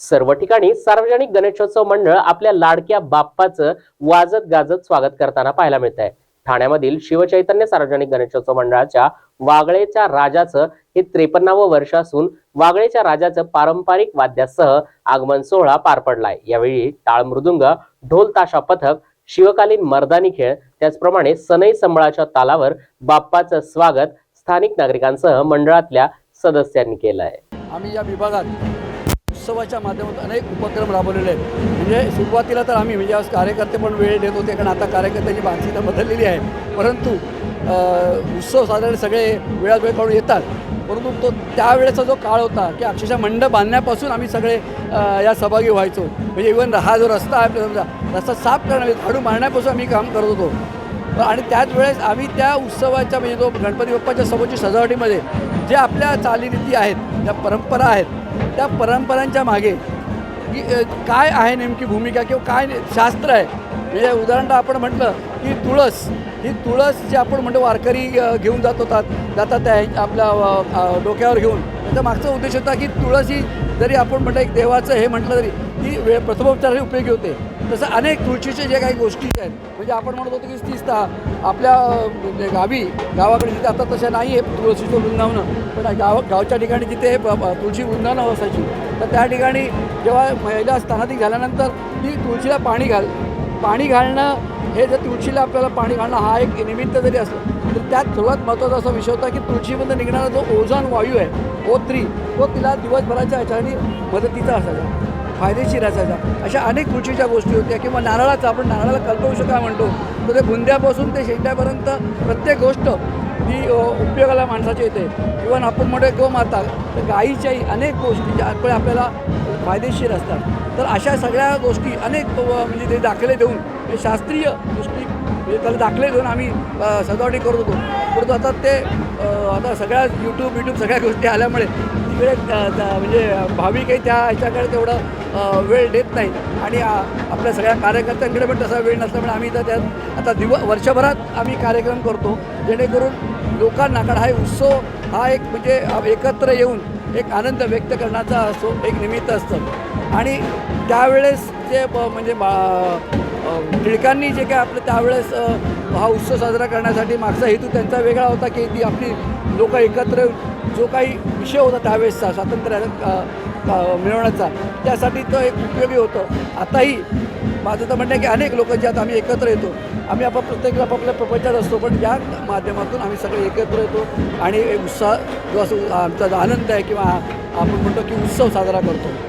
सर्व ठिकाणी सार्वजनिक गणेशोत्सव मंडळ आपल्या लाडक्या बाप्पाचं वाजत गाजत स्वागत करताना पाहायला मिळत आहे ठाण्यामधील शिवचैतन्य सार्वजनिक गणेशोत्सव मंडळाच्या वागळेच्या राजाचं हे त्रेपन्नावं वर्ष असून वागळेच्या राजाचं पारंपरिक वाद्यासह आगमन सोहळा पार पडलाय. यावेळी टाळ मृदुंग ढोल ताशा पथक शिवकालीन मर्दानी खेळ त्याचप्रमाणे सनई संबळाच्या तालावर बाप्पाचं स्वागत स्थानिक नागरिकांसह मंडळातल्या सदस्यांनी केलं आहे आम्ही या विभागात उत्सवाच्या माध्यमातून अनेक उपक्रम राबवलेले आहेत. म्हणजे सुरुवातीला तर आम्ही म्हणजे आज कार्यकर्ते पण वेळ देत होते कारण आता कार्यकर्त्यांची मानसिकता बदललेली आहे. परंतु उत्सव साधारण सगळे वेळात वेळ काढून येतात. परंतु तो त्यावेळेचा जो काळ होता की अक्षरशः मंडप बांधण्यापासून आम्ही सगळे या सहभागी व्हायचो. म्हणजे इवन हा जो रस्ता आहे समजा रस्ता साफ करण्या झाडू मारण्यापासून आम्ही काम करत होतो. आणि त्याच वेळेस आम्ही त्या उत्सवाच्या म्हणजे जो गणपती बाप्पाच्या समोरची सजावटीमध्ये जे आपल्या चालीरीती आहेत त्या परंपरा आहेत त्या परंपरांच्या मागे की काय आहे नेमकी भूमिका किंवा काय शास्त्र आहे? म्हणजे उदाहरणतः आपण म्हटलं की तुळस ही तुळस जी आपण म्हणतो वारकरी घेऊन जात होतात जातात त्या आपल्या डोक्यावर घेऊन. त्याचा मागचा उद्देश होता की तुळस ही जरी आपण म्हटलं एक देवाचं हे म्हटलं तरी ती वेळ प्रथमोपचारही उपयोगी होते. तसं अनेक तुळशीचे जे काही गोष्टी आहेत म्हणजे आपण म्हणत होतो की तीसता आपल्या म्हणजे गावी गावाकडे जिथे आता तशा नाही आहे तुळशीचं वृंदावनं पण गाव गावच्या ठिकाणी जिथे ब- तुळशी वृंदावनं असायची तर त्या ठिकाणी जेव्हा महिला स्थानाधिक झाल्यानंतर ती तुळशीला पाणी घाल पाणी घालणं हे जर तुळशीला आपल्याला पाणी घालणं हा एक निमित्त जरी असलं तर त्यात सर्वात महत्त्वाचा असा विषय होता की तुळशीमध्ये निघणारा जो ओझोन वायू आहे ओ थ्री तो तिला दिवसभराच्या ह्याच्याने मदतीचा असायचा. फायदेशीर असायचा अशा अनेक रुचीच्या गोष्टी होत्या किंवा नारळाचं आपण नारळाला कल्पवृक्ष काय म्हणतो. तर ते बुंद्यापासून ते शेंड्यापर्यंत प्रत्येक गोष्ट ही उपयोगाला माणसाची येते. इवन आपण म्हणतो गोमाता तर गायीच्याही अनेक गोष्टी ज्या आपल्याला फायदेशीर असतात. तर अशा सगळ्या गोष्टी अनेक म्हणजे ते दाखले देऊन हे शास्त्रीय दृष्टी म्हणजे त्याला दाखले घेऊन आम्ही सजावटी करत होतो. परंतु आता ते आता सगळ्या यूट्यूब यूट्यूब सगळ्या गोष्टी आल्यामुळे तिकडे म्हणजे भाविकही त्या ह्याच्याकडे तेवढं वेळ देत नाही आणि आपल्या सगळ्या कार्यकर्त्यांकडे पण तसा वेळ नसल्यामुळे आम्ही तर त्यात आता दिव वर्षभरात आम्ही कार्यक्रम करतो जेणेकरून लोकांना कारण हा उत्सव हा एक म्हणजे एकत्र येऊन एक आनंद व्यक्त करण्याचा असो एक निमित्त असतं. आणि त्यावेळेस जे ब- म्हणजे बा टिळकांनी जे काय आपलं त्यावेळेस हा उत्सव साजरा करण्यासाठी मागचा हेतू त्यांचा वेगळा होता की ती आपली लोक एकत्र जो काही विषय होता त्यावेळेसचा स्वातंत्र्य मिळवण्याचा त्यासाठी तो एक उपयोगी होतं. आताही माझं तर म्हणणं आहे की अनेक लोक जे आता आम्ही एकत्र येतो आम्ही आपण प्रत्येक आपापल्या प्रपंचात असतो पण या माध्यमातून आम्ही सगळे एकत्र येतो आणि एक उत्साह जो असं आमचा आनंद आहे किंवा आपण म्हणतो की उत्सव साजरा करतो.